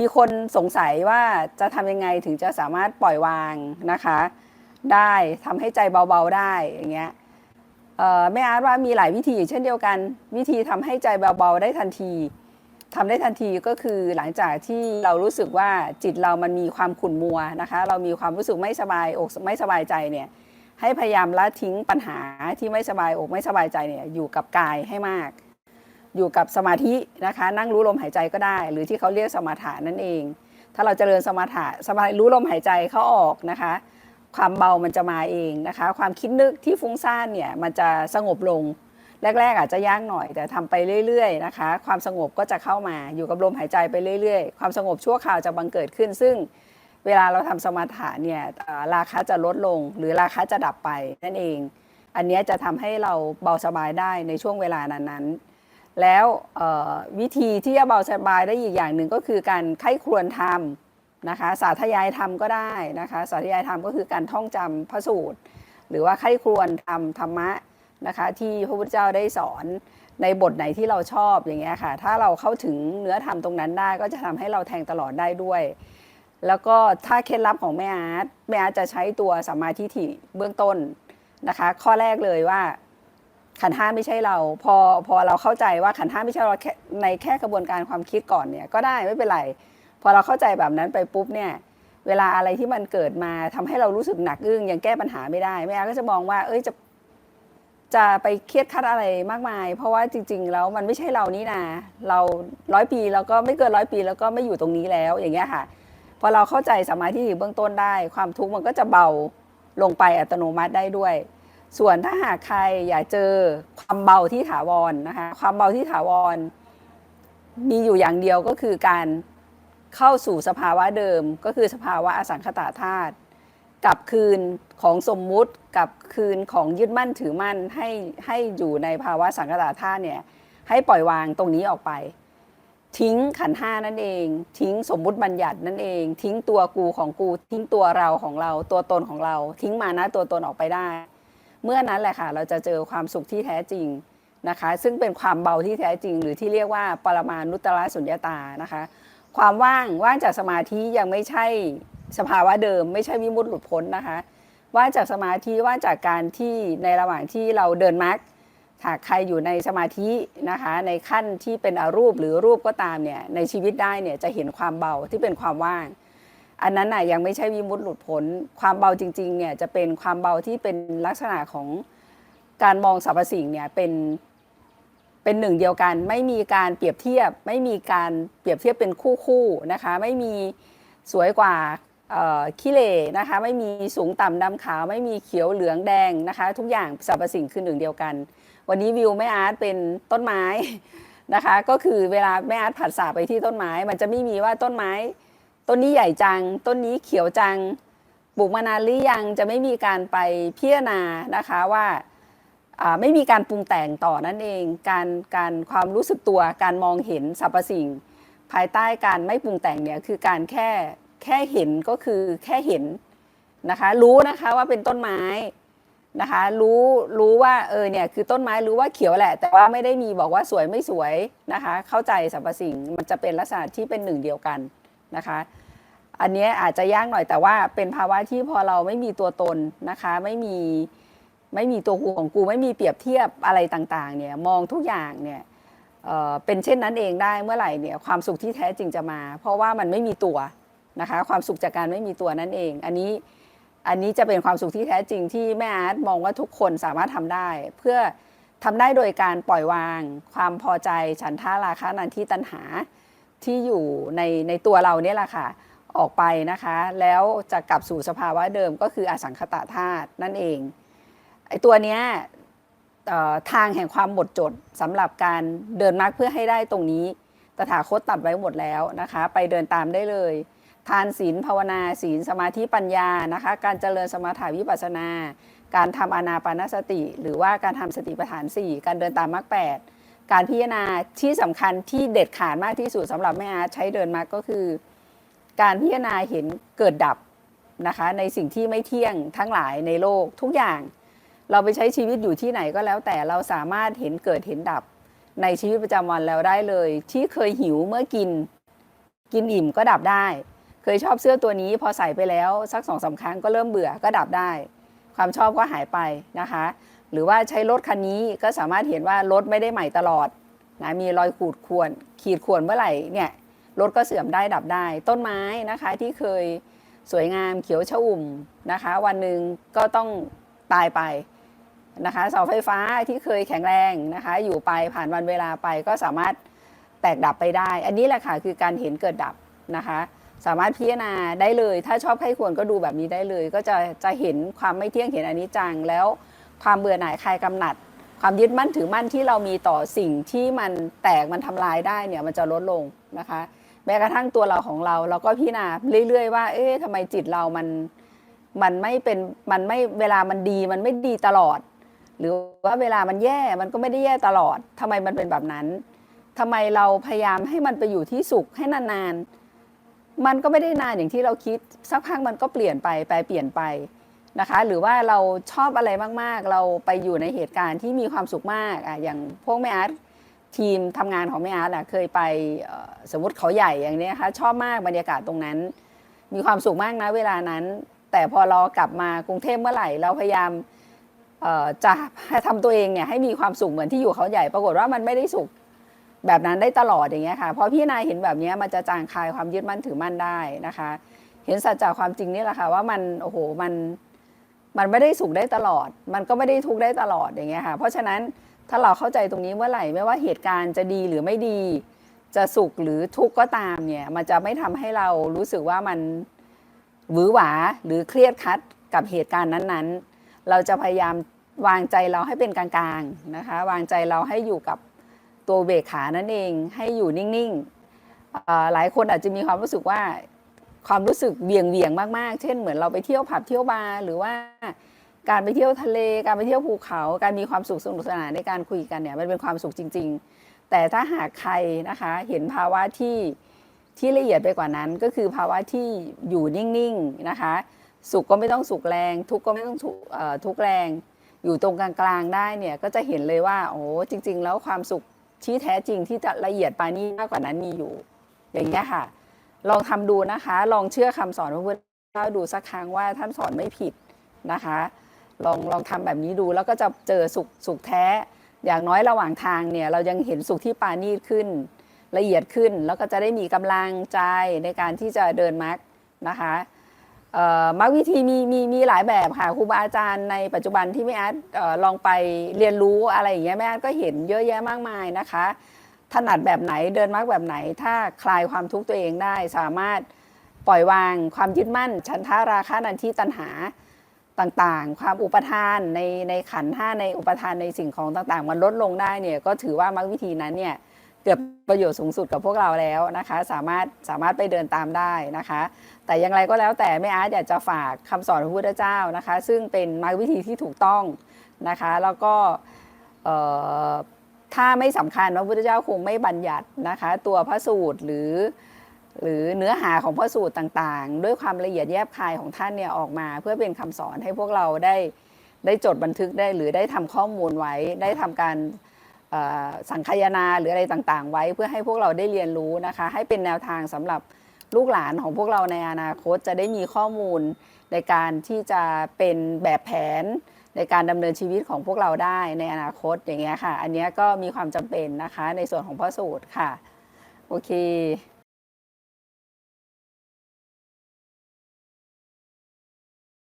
มีคนสงสัยว่าจะทำยังไงถึงจะสามารถปล่อยวางนะคะ ได้ทำให้ใจเบาๆได้อย่างเงี้ยแม่อาร์ตว่ามีหลายวิธีเช่นเดียวกัน วิธีทำให้ใจเบาๆได้ทันทีทำได้ทันทีก็คือหลังจากที่เรารู้สึกว่าจิตเรามันมีความขุ่นมัวนะคะ เรามีความรู้สึกไม่สบายอกไม่สบายใจเนี่ยให้พยายามละทิ้งปัญหาที่ไม่สบายอกไม่สบายใจเนี่ยอยู่กับกายให้มาก อยู่กับสมาธินะคะ นั่งรู้ลมหายใจก็ได้ หรือที่เขาเรียกสมาธินั่นเอง ถ้าเราจเจริญสมาธิสมาธิรู้ลมหายใจเข้าออกนะคะ ความเบามันจะมาเองนะคะ ความคิดนึกที่ฟุ้งซ่านเนี่ยมันจะสงบลงแรก ๆ อาจจะยากหน่อยแต่ทำไปเรื่อยๆนะคะ ความสงบก็จะเข้ามาอยู่กับลมหายใจไปเรื่อยๆ ความสงบชั่วคราวจะบังเกิดขึ้น ซึ่งเวลาเราทำสมาธิเนี่ยราคะจะลดลง หรือราคะจะดับไปนั่นเอง อันนี้จะทำให้เราเบาสบายได้ในช่วงเวลานั้นๆ แล้ววิธีที่จะเบาสบายได้อีกอย่างหนึ่งก็คือการไข้ครวญทำนะคะสาธยายธรรมก็ได้นะคะสาธยายธรรมก็คือการท่องจำพระสูตร หรือว่าไข้ครวญทำธรรมะนะคะที่พระพุทธเจ้าได้สอนในบทไหนที่เราชอบอย่างเงี้ยค่ะถ้าเราเข้าถึงเนื้อธรรมตรงนั้นได้ก็จะทำให้เราแทงตลอดได้ด้วย แล้วก็ถ้าเคล็ดลับของแม่อาร์ตแม่อาร์ตจะใช้ตัวสัมมาทิฏฐิเบื้องต้นนะคะ ข้อแรกเลยว่า ขันห้าไม่ใช่เรา พอพอเราเข้าใจว่าขันห้าไม่ใช่เราแค่ในแค่กระบวนการความคิดก่อนเนี่ยก็ได้ไม่เป็นไร พอเราเข้าใจแบบนั้นไปปุ๊บเนี่ยเวลาอะไรที่มันเกิดมาทำให้เรารู้สึกหนักอึ้งยังแก้ปัญหาไม่ได้แม่ก็จะมองว่า เอ้ยจะจะไปเครียดคัดอะไรมากมาย เพราะว่าจริง ๆ แล้วมันไม่ใช่เรานี่นาเราร้อยปีแล้วก็ไม่เกินร้อยปีแล้วก็ไม่อยู่ตรงนี้แล้วอย่างเงี้ยค่ะพอเราเข้าใจสมาธิเบื้องต้นได้ ความทุกข์มันก็จะเบาลงไปอัตโนมัติได้ด้วย ส่วนถ้าหากใครอยากเจอความเบาที่ถาวรนะคะความเบาที่ถาวร มีอยู่อย่างเดียวก็คือการเข้าสู่สภาวะเดิม ก็คือสภาวะอสังขตาธาตุกลับคืนของสมมุติกับคืนของยึดมั่นถือมั่นให้ให้อยู่ในภาวะสังขตาธาตุเนี่ยให้ปล่อยวางตรงนี้ออกไป ทิ้งขันห้านั่นเอง ทิ้งสมมุติบัญญัตินั่นเอง ทิ้งตัวกูของกู ทิ้งตัวเราของเราตัวตนของเรา ทิ้งมานะตัวตนออกไปได้ เมื่อนั้นแหละค่ะ เราจะเจอความสุขที่แท้จริงนะคะ ซึ่งเป็นความเบาที่แท้จริง หรือที่เรียกว่าปรมานุตตรสุญญตานะคะ ความว่างว่างจากสมาธิยังไม่ใช่สภาวะเดิม ไม่ใช่วิมุตติหลุดพ้นนะคะ ว่างจากสมาธิว่างจากการที่ในระหว่างที่เราเดินมรรคหากใครอยู่ในสมาธินะคะ ในขั้นที่เป็นอรูปหรือรูปก็ตามเนี่ยในชีวิตได้เนี่ยจะเห็นความเบาที่เป็นความว่าง อันนั้นน่ะยังไม่ใช่วิมุตติหลุดพ้นความเบาจริงๆเนี่ยจะเป็นความเบาที่เป็นลักษณะของการมองสรรพสิ่งเนี่ยเป็นเป็นหนึ่งเดียวกัน ไม่มีการเปรียบเทียบ ไม่มีการเปรียบเทียบเป็นคู่คู่ๆนะคะไม่มีสวยกว่าขี้เหร่นะคะไม่มีสูงต่ำดำขาว ไม่มีเขียวเหลืองแดงนะคะ ทุกอย่างสรรพสิ่งคือหนึ่งเดียวกัน วันนี้วิวแม่อาร์ตเป็นต้นไม้นะคะ ก็คือเวลาแม่อาร์ตผัดสาไปที่ต้นไม้ มันจะไม่มีว่าต้นไม้ ต้นนี้ใหญ่จัง ต้นนี้เขียวจังปลูกมานานหรือยังจะไม่มีการไปพิจารณานะคะว่าไม่มีการปรุงแต่งต่อนั่นเอง การการความรู้สึกตัวการมองเห็นสรรพสิ่ง ภายใต้การไม่ปรุงแต่งเนี่ยคือการแค่แค่เห็นก็คือแค่เห็นนะคะรู้นะคะว่าเป็นต้นไม้นะคะรู้รู้ว่าเออเนี่ยคือต้นไม้รู้ว่าเขียวแหละ แต่ว่าไม่ได้มีบอกว่าสวยไม่สวยนะคะเข้าใจสรรพสิ่งมันจะเป็นลักษณะที่เป็นหนึ่งเดียวกัน นะคะ อันนี้อาจจะยากหน่อยแต่ว่าเป็นภาวะที่พอเราไม่มีตัวตนนะคะ ไม่มีไม่มีตัวกูของกูไม่มีเปรียบเทียบอะไรต่างๆเนี่ยมองทุกอย่างเนี่ยเเป็นเช่นนั้นเองได้เมื่อไหร่เนี่ยความสุขที่แท้จริงจะมา เพราะว่ามันไม่มีตัวนะคะความสุขจากการไม่มีตัวนั่นเอง อันนี้อันนี้จะเป็นความสุขที่แท้จริงที่แม่อาร์ตมองว่าทุกคนสามารถทำได้ เพื่อทำได้โดยการปล่อยวาง ความพอใจฉันท่าราคะนันทิตัณหา ที่อยู่ในในตัวเราเนี่ยแหละค่ะออกไปนะคะ แล้วจะกลับสู่สภาวะเดิมก็คืออสังขตาธาตุนั่นเองไอ้ตัวเนี้ยทางแห่งความหมดจดสำหรับการเดินมรรคเพื่อให้ได้ตรงนี้ ตถาคตตัดไว้หมดแล้วนะคะ ไปเดินตามได้เลย ทานศีลภาวนาศีลสมาธิปัญญานะคะ การเจริญสมถาวิปัสนา การทำอนาปานสติ หรือว่าการทำสติปัฏฐาน 4 การเดินตามมรรคแปด การพิจารณาที่สำคัญที่เด็ดขาดมากที่สุดสำหรับแม่อาใช้เดินมรรคก็คือ การพิจารณาเห็นเกิดดับนะคะ ในสิ่งที่ไม่เที่ยงทั้งหลายในโลกทุกอย่าง เราไปใช้ชีวิตอยู่ที่ไหนก็แล้ว แต่เราสามารถเห็นเกิดเห็นดับ ในชีวิตประจำวันแล้วได้เลย ที่เคยหิวเมื่อกิน กินอิ่มก็ดับได้ เคยชอบเสื้อตัวนี้พอใส่ไปแล้วสักสองสาครั้งก็เริ่มเบื่อก็ดับได้ ความชอบก็หายไปนะคะ หรือว่าใช้รถคันนี้ก็สามารถเห็นว่ารถไม่ได้ใหม่ตลอดนะมีรอยขูดข่วนขีดข่วนเมื่อไหร่เนี่ยรถก็เสื่อมได้ดับได้ ต้นไม้นะคะที่เคยสวยงามเขียวชอุ่มนะคะ วันหนึ่งก็ต้องตายไปนะคะเสาไฟฟ้าที่เคยแข็งแรงนะคะ อยู่ไปผ่านวันเวลาไปก็สามารถแตกดับไปได้ อันนี้แหละค่ะคือการเห็นเกิดดับนะคะ สามารถพิจารณาได้เลย ถ้าชอบใครควรก็ดูแบบนี้ได้เลย ก็จะจะเห็นความไม่เที่ยงเห็นอนิจจังแล้ว ความเบื่อหน่ายคลายกำหนัด ความยึดมั่นถือมั่นที่เรามีต่อสิ่งที่มันแตกมันทำลายได้เนี่ยมันจะลดลงนะคะ แม้กระทั่งตัวเราของเราเราก็พิจารณาเรื่อยๆว่า เอ๊ะทำไมจิตเรามันมันไม่เป็นมันไม่เวลามันดีมันไม่ดีตลอด หรือว่าเวลามันแย่มันก็ไม่ได้แย่ตลอดทำไมมันเป็นแบบนั้นทำไมเราพยายามให้มันไปอยู่ที่สุขให้นานๆมันก็ไม่ได้นานอย่างที่เราคิดสักพักมันก็เปลี่ยนไปแปลเปลี่ยนไป นะคะ หรือว่าเราชอบอะไรมากๆ เราไปอยู่ในเหตุการณ์ที่มีความสุขมากอะอย่างพวกแม่อาร์ตทีมทำงานของแม่อาร์ตอะเคยไปสมมติเขาใหญ่อย่างนี้ยค่ะชอบมากบรรยากาศตรงนั้น มีความสุขมากนะเวลานั้น แต่พอเรากลับมากรุงเทพเมื่อไหร่ เราพยายามจะทำตัวเองเนี่ยให้มีความสุขเหมือนที่อยู่เขาใหญ่ ปรากฏว่ามันไม่ได้สุขแบบนั้นได้ตลอดอย่างเงี้ยค่ะพอพี่นายเห็นแบบนี้มันจะจางคลายความยึดมั่นถือมั่นได้นะคะ เห็นสัจจะความจริงนี่แหละค่ะว่ามันโอ้โหมัน มันไม่ได้สุขได้ตลอด มันก็ไม่ได้ทุกข์ได้ตลอดอย่างเงี้ยค่ะ เพราะฉะนั้นถ้าเราเข้าใจตรงนี้เมื่อไหร่ไม่ว่าเหตุการณ์จะดีหรือไม่ดี จะสุขหรือทุกข์ก็ตามเนี่ย มันจะไม่ทำให้เรารู้สึกว่ามันหวือหวาหรือเครียดคัดกับเหตุการณ์นั้นๆ เราจะพยายามวางใจเราให้เป็นกลางๆนะคะ วางใจเราให้อยู่กับตัวเบรกขานั่นเอง ให้อยู่นิ่งๆหลายคนอาจจะมีความรู้สึกว่า ความรู้สึกเบี่ยงเวียงมากๆ เช่นเหมือนเราไปเที่ยวผับเที่ยวบาร์หรือว่าการไปเที่ยวทะเล การไปเที่ยวภูเขา การมีความสุขสนุกสนานในการคุยกันเนี่ยมันเป็นความสุขจริง ๆ แต่ถ้าหากใครนะคะเห็นภาวะที่ที่ละเอียดไปกว่านั้น ก็คือภาวะที่อยู่นิ่งๆนะคะ สุขก็ไม่ต้องสุขแรง ทุกข์ก็ไม่ต้องทุกข์แรง อยู่ตรงกลางๆได้เนี่ยก็จะเห็นเลยว่าโอ้จริง ๆ แล้วความสุขที่แท้จริงที่จะละเอียดปานี้มากกว่านั้นมีอยู่ อย่างนี้ค่ะ ลองทำดูนะคะ ลองเชื่อคำสอนพระพุทธเจ้าดูสักครั้งว่าท่านสอนไม่ผิดนะคะ ลองลองทำแบบนี้ดูแล้วก็จะเจอสุขสุขแท้ อย่างน้อยระหว่างทางเนี่ยเรายังเห็นสุขที่ปานีตขึ้น ละเอียดขึ้นแล้วก็จะได้มีกำลังใจในการที่จะเดินมรรคนะคะมรรควิธีมีมีมีหลายแบบค่ะครูบาอาจารย์ในปัจจุบันที่แม่อาร์ตเอ่อลองไปเรียนรู้อะไรอย่างเงี้ยแม่อาร์ตก็เห็นเยอะแยะมากมายนะคะ ถนัดแบบไหนเดินมรรคแบบไหน ถ้าคลายความทุกข์ตัวเองได้ สามารถปล่อยวางความยึดมั่นฉันทาราคะนันทิตัณหาต่างๆ ความอุปทานในในขันห้าในอุปทานในสิ่งของต่างๆ มันลดลงได้เนี่ยก็ถือว่ามรรควิธีนั้นเนี่ยเกิดประโยชน์สูงสุดกับพวกเราแล้วนะคะ สามารถสามารถไปเดินตามได้นะคะ แต่อย่างไรก็แล้วแต่แม่อาร์ตอยากจะฝากคำสอนของพระพุทธเจ้านะคะ ซึ่งเป็นมรรควิธีที่ถูกต้องนะคะ แล้วก็เอ่อ ถ้าไม่สำคัญพระพุทธเจ้าคงไม่บัญญัตินะคะ ตัวพระสูตรหรือ หรือเนื้อหาของพระสูตรต่างๆ ด้วยความละเอียดแยบคายของท่านเนี่ยออกมา เพื่อเป็นคำสอนให้พวกเราได้ได้จดบันทึกได้หรือได้ทำข้อมูลไว้ได้ทำการสังคายนาหรืออะไรต่างๆ ไว้เพื่อให้พวกเราได้เรียนรู้นะคะ ให้เป็นแนวทางสำหรับ ลูกหลานของพวกเราในอนาคตจะได้มีข้อมูลในการที่จะเป็นแบบแผนในการดำเนินชีวิตของพวกเราได้ในอนาคตอย่างเงี้ยค่ะ อันเนี้ยก็มีความจำเป็นนะคะในส่วนของพ่อสูตรค่ะ โอเค